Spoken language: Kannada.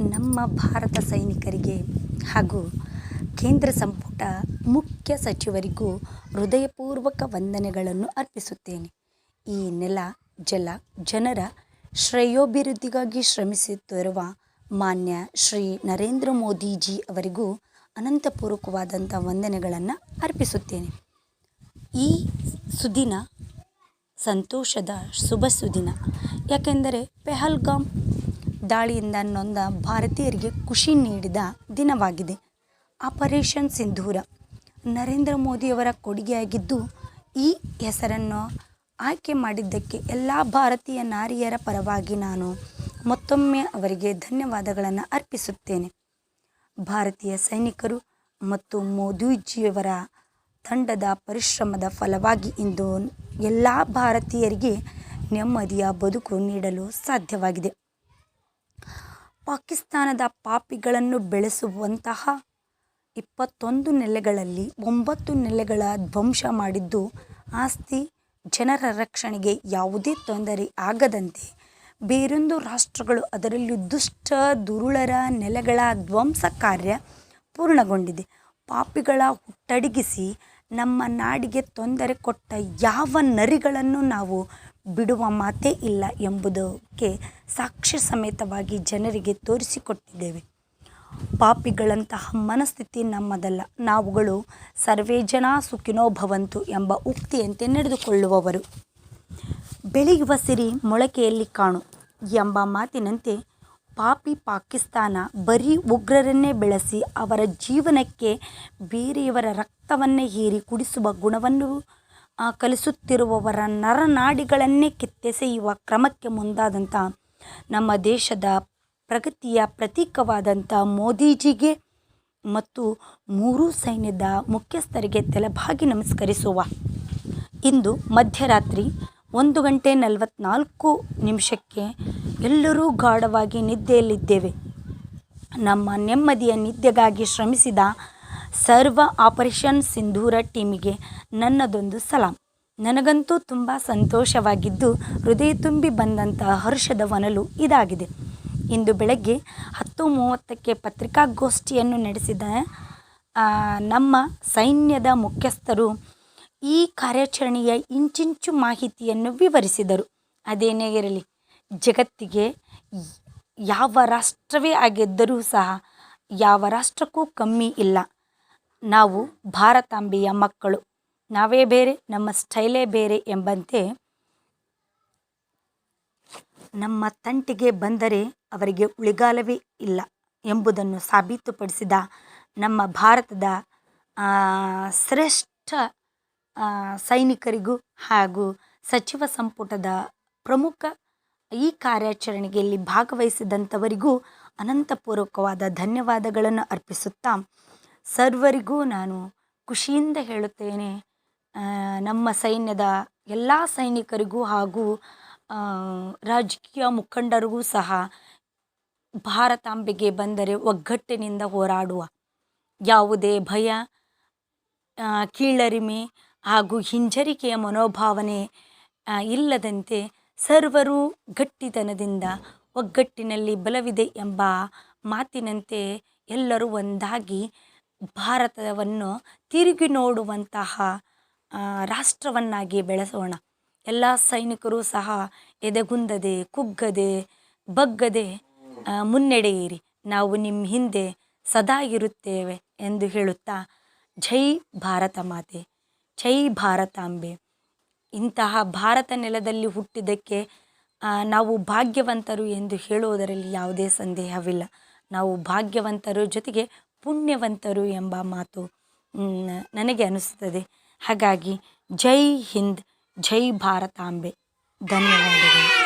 ನಮ್ಮ ಭಾರತ ಸೈನಿಕರಿಗೆ ಹಾಗೂ ಕೇಂದ್ರ ಸಂಪುಟ ಮುಖ್ಯ ಸಚಿವರಿಗೂ ಹೃದಯಪೂರ್ವಕ ವಂದನೆಗಳನ್ನು ಅರ್ಪಿಸುತ್ತೇನೆ. ಈ ನೆಲ, ಜಲ, ಜನರ ಶ್ರೇಯೋಭಿವೃದ್ಧಿಗಾಗಿ ಶ್ರಮಿಸುತ್ತಿರುವ ಮಾನ್ಯ ಶ್ರೀ ನರೇಂದ್ರ ಮೋದಿಜಿ ಅವರಿಗೂ ಅನಂತಪೂರ್ವಕವಾದಂಥ ವಂದನೆಗಳನ್ನು ಅರ್ಪಿಸುತ್ತೇನೆ. ಈ ಸುದಿನ, ಸಂತೋಷದ ಶುಭ ಸುದಿನ. ಯಾಕೆಂದರೆ ಪೆಹಲ್ಗಾಮ್ ದಾಳಿಯಿಂದ ನೊಂದ ಭಾರತೀಯರಿಗೆ ಖುಷಿ ನೀಡಿದ ದಿನವಾಗಿದೆ. ಆಪರೇಷನ್ ಸಿಂಧೂರ. ನರೇಂದ್ರ ಮೋದಿಯವರ ಕೊಡುಗೆಯಾಗಿದ್ದು, ಈ ಹೆಸರನ್ನು ಆಯ್ಕೆ ಮಾಡಿದ್ದಕ್ಕೆ ಎಲ್ಲ ಭಾರತೀಯ ನಾರಿಯರ ಪರವಾಗಿ ನಾನು ಮತ್ತೊಮ್ಮೆ ಅವರಿಗೆ ಧನ್ಯವಾದಗಳನ್ನು ಅರ್ಪಿಸುತ್ತೇನೆ. ಭಾರತೀಯ ಸೈನಿಕರು ಮತ್ತು ಮೋದಿಜಿಯವರ ತಂಡದ ಪರಿಶ್ರಮದ ಫಲವಾಗಿ ಇಂದು ಎಲ್ಲ ಭಾರತೀಯರಿಗೆ ನೆಮ್ಮದಿಯ ಬದುಕು ನೀಡಲು ಸಾಧ್ಯವಾಗಿದೆ. ಪಾಕಿಸ್ತಾನದ ಪಾಪಿಗಳನ್ನು ಬೆಳೆಸುವಂತಹ ಇಪ್ಪತ್ತೊಂದು ನೆಲೆಗಳಲ್ಲಿ ಒಂಬತ್ತು ನೆಲೆಗಳ ಧ್ವಂಸ ಮಾಡಿದ್ದು, ಆಸ್ತಿ, ಜನರ ರಕ್ಷಣೆಗೆ ಯಾವುದೇ ತೊಂದರೆ ಆಗದಂತೆ ಬೇರೊಂದು ರಾಷ್ಟ್ರಗಳು ಅದರಲ್ಲಿ ದುಷ್ಟ, ದುರುಳರ ನೆಲೆಗಳ ಧ್ವಂಸ ಕಾರ್ಯ ಪೂರ್ಣಗೊಂಡಿದೆ. ಪಾಪಿಗಳ ಹುಟ್ಟಡಗಿಸಿ ನಮ್ಮ ನಾಡಿಗೆ ತೊಂದರೆ ಕೊಟ್ಟ ಯಾವ ನರಿಗಳನ್ನು ನಾವು ಬಿಡುವ ಮಾತೇ ಇಲ್ಲ ಎಂಬುದಕ್ಕೆ ಸಾಕ್ಷ್ಯ ಸಮೇತವಾಗಿ ಜನರಿಗೆ ತೋರಿಸಿಕೊಟ್ಟಿದ್ದೇವೆ. ಪಾಪಿಗಳಂತಹ ಮನಸ್ಥಿತಿ ನಮ್ಮದಲ್ಲ. ನಾವುಗಳು ಸರ್ವೇ ಜನ ಸುಖಿನೋ ಭವಂತು ಎಂಬ ಉಕ್ತಿಯಂತೆ ನಡೆದುಕೊಳ್ಳುವವರು. ಬೆಳೆಯುವ ಸಿರಿ ಮೊಳಕೆಯಲ್ಲಿ ಕಾಣು ಎಂಬ ಮಾತಿನಂತೆ ಪಾಪಿ ಪಾಕಿಸ್ತಾನ ಬರೀ ಉಗ್ರರನ್ನೇ ಬೆಳೆಸಿ ಅವರ ಜೀವನಕ್ಕೆ ಬೇರೆಯವರ ರಕ್ತವನ್ನೇ ಹೀರಿ ಕುಡಿಸುವ ಗುಣವನ್ನು ಕಲಿಸುತ್ತಿರುವವರ ನರನಾಡಿಗಳನ್ನೇ ಕಿತ್ತೆಸೆಯುವ ಕ್ರಮಕ್ಕೆ ಮುಂದಾದಂಥ ನಮ್ಮ ದೇಶದ ಪ್ರಗತಿಯ ಪ್ರತೀಕವಾದಂಥ ಮೋದಿಜಿಗೆ ಮತ್ತು ಮೂರೂ ಸೈನ್ಯದ ಮುಖ್ಯಸ್ಥರಿಗೆ ತಲೆಬಾಗಿ ನಮಸ್ಕರಿಸುವ ಇಂದು ಮಧ್ಯರಾತ್ರಿ ಒಂದು ಗಂಟೆ ನಲವತ್ನಾಲ್ಕು ನಿಮಿಷಕ್ಕೆ ಎಲ್ಲರೂ ಗಾಢವಾಗಿ ನಿದ್ದೆಯಲ್ಲಿದ್ದೇವೆ. ನಮ್ಮ ನೆಮ್ಮದಿಯ ನಿದ್ದೆಗಾಗಿ ಶ್ರಮಿಸಿದ ಸರ್ವ ಆಪರೇಷನ್ ಸಿಂಧೂರ ಟೀಮಿಗೆ ನನ್ನದೊಂದು ಸಲಾಂ. ನನಗಂತೂ ತುಂಬ ಸಂತೋಷವಾಗಿದ್ದು ಹೃದಯ ತುಂಬಿ ಬಂದಂಥ ಹರ್ಷದ ವನಲು ಇದಾಗಿದೆ. ಇಂದು ಬೆಳಗ್ಗೆ ಹತ್ತು ಮೂವತ್ತಕ್ಕೆ ಪತ್ರಿಕಾಗೋಷ್ಠಿಯನ್ನು ನಡೆಸಿದ ನಮ್ಮ ಸೈನ್ಯದ ಮುಖ್ಯಸ್ಥರು ಈ ಕಾರ್ಯಾಚರಣೆಯ ಇಂಚಿಂಚು ಮಾಹಿತಿಯನ್ನು ವಿವರಿಸಿದರು. ಅದೇನೇ ಇರಲಿ, ಜಗತ್ತಿಗೆ ಯಾವ ರಾಷ್ಟ್ರವೇ ಆಗಿದ್ದರೂ ಸಹ ಯಾವ ರಾಷ್ಟ್ರಕ್ಕೂ ಕಮ್ಮಿ ಇಲ್ಲ. ನಾವು ಭಾರತಾಂಬೆಯ ಮಕ್ಕಳು. ನಾವೇ ಬೇರೆ, ನಮ್ಮ ಸ್ಟೈಲೇ ಬೇರೆ ಎಂಬಂತೆ ನಮ್ಮ ತಂಟಿಗೆ ಬಂದರೆ ಅವರಿಗೆ ಉಳಿಗಾಲವೇ ಇಲ್ಲ ಎಂಬುದನ್ನು ಸಾಬೀತುಪಡಿಸಿದ ನಮ್ಮ ಭಾರತದ ಶ್ರೇಷ್ಠ ಸೈನಿಕರಿಗೂ ಹಾಗೂ ಸಚಿವ ಸಂಪುಟದ ಪ್ರಮುಖ ಈ ಕಾರ್ಯಾಚರಣೆಯಲ್ಲಿ ಭಾಗವಹಿಸಿದಂಥವರಿಗೂ ಅನಂತಪೂರ್ವಕವಾದ ಧನ್ಯವಾದಗಳನ್ನು ಅರ್ಪಿಸುತ್ತಾ ಸರ್ವರಿಗೂ ನಾನು ಖುಷಿಯಿಂದ ಹೇಳುತ್ತೇನೆ. ನಮ್ಮ ಸೈನ್ಯದ ಎಲ್ಲ ಸೈನಿಕರಿಗೂ ಹಾಗೂ ರಾಜಕೀಯ ಮುಖಂಡರಿಗೂ ಸಹ ಭಾರತಾಂಬೆಗೆ ಬಂದರೆ ಒಗ್ಗಟ್ಟಿನಿಂದ ಹೋರಾಡುವ ಯಾವುದೇ ಭಯ ಕೀಳರಿಮೆ ಹಾಗೂ ಹಿಂಜರಿಕೆಯ ಮನೋಭಾವನೆ ಇಲ್ಲದಂತೆ ಸರ್ವರು ಗಟ್ಟಿತನದಿಂದ ಒಗ್ಗಟ್ಟಿನಲ್ಲಿ ಬಲವಿದೆ ಎಂಬ ಮಾತಿನಂತೆ ಎಲ್ಲರೂ ಒಂದಾಗಿ ಭಾರತವನ್ನು ತಿರುಗಿ ನೋಡುವಂತಹ ರಾಷ್ಟ್ರವನ್ನಾಗಿ ಬೆಳೆಸೋಣ. ಎಲ್ಲ ಸೈನಿಕರು ಸಹ ಎದೆಗುಂದದೆ, ಕುಗ್ಗದೆ, ಬಗ್ಗದೆ ಮುನ್ನಡೆಯಿರಿ. ನಾವು ನಿಮ್ಮ ಹಿಂದೆ ಸದಾ ಇರುತ್ತೇವೆ ಎಂದು ಹೇಳುತ್ತಾ, ಜೈ ಭಾರತ ಮಾತೆ, ಜೈ ಭಾರತಾಂಬೆ ಇಂತಹ ಭಾರತ ನೆಲದಲ್ಲಿ ಹುಟ್ಟಿದ್ದಕ್ಕೆ ನಾವು ಭಾಗ್ಯವಂತರು ಎಂದು ಹೇಳುವುದರಲ್ಲಿ ಯಾವುದೇ ಸಂದೇಹವಿಲ್ಲ. ನಾವು ಭಾಗ್ಯವಂತರು ಜೊತೆಗೆ ಪುಣ್ಯವಂತರು ಎಂಬ ಮಾತು ನನಗೆ ಅನಿಸುತ್ತದೆ ಹಾಗಾಗಿ ಜೈ ಹಿಂದ್ ಜೈ ಭಾರತಾಂಬೆ. ಧನ್ಯವಾದಗಳು.